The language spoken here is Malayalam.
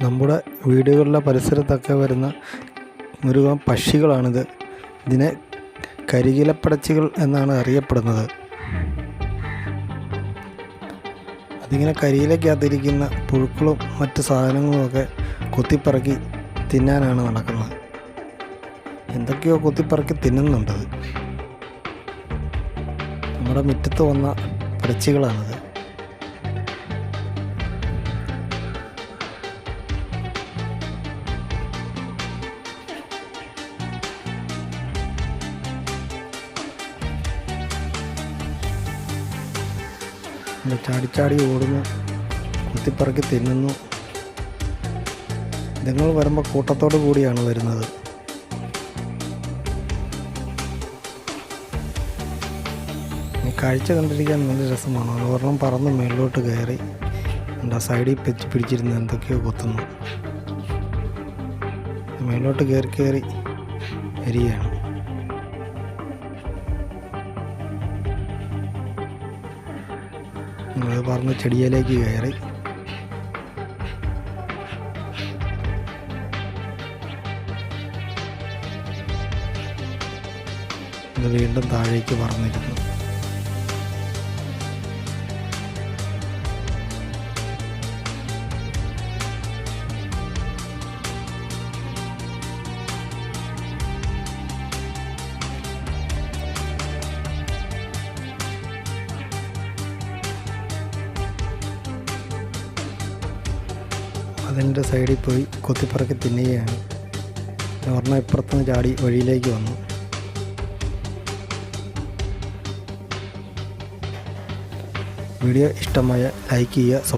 നമ്മുടെ വീടുകളിലെ പരിസരത്തൊക്കെ വരുന്ന ഒരു പക്ഷികളാണിത്. ഇതിനെ കരികിലപ്പടച്ചികൾ എന്നാണ് അറിയപ്പെടുന്നത്. അതിങ്ങനെ കരിയിലക്കകത്തിരിക്കുന്ന പുഴുക്കളും മറ്റ് സാധനങ്ങളുമൊക്കെ കൊത്തിപ്പറക്കി തിന്നാനാണ് നടക്കുന്നത്. എന്തൊക്കെയോ കൊത്തിപ്പറക്കി തിന്നുന്നുണ്ടത്. നമ്മുടെ മുറ്റത്ത് വന്ന പടച്ചികളാണിത് ചാടിച്ചാടി ഓടുന്നു. കുത്തിപ്പറക്കി തിന്നുന്നു. നിങ്ങൾ വരുമ്പോൾ കൂട്ടത്തോടു കൂടിയാണ് വരുന്നത്. കാഴ്ച കണ്ടിരിക്കാൻ നല്ല രസമാണ്. ഒരെണ്ണം പറന്ന് മേളിലോട്ട് കയറി. എന്റെ സൈഡിൽ പെച്ച് പിടിച്ചിരുന്ന് എന്തൊക്കെയോ കൊത്തുന്നു. മേളിലോട്ട് കയറി കയറി വരികയാണ് അത് പറഞ്ഞ് ചെടിയിലേക്ക് കയറി. വീണ്ടും താഴേക്ക് പറന്നിരുന്നു അതിന്റെ സൈഡിൽ പോയി കൊത്തിപ്പറക്കി തിന്നുകയാണ്. ഒരെണ്ണം ഇപ്പുറത്തുനിന്ന് ചാടി വഴിയിലേക്ക് വന്നു. വീഡിയോ ഇഷ്ടമായ ലൈക്ക് ചെയ്യുക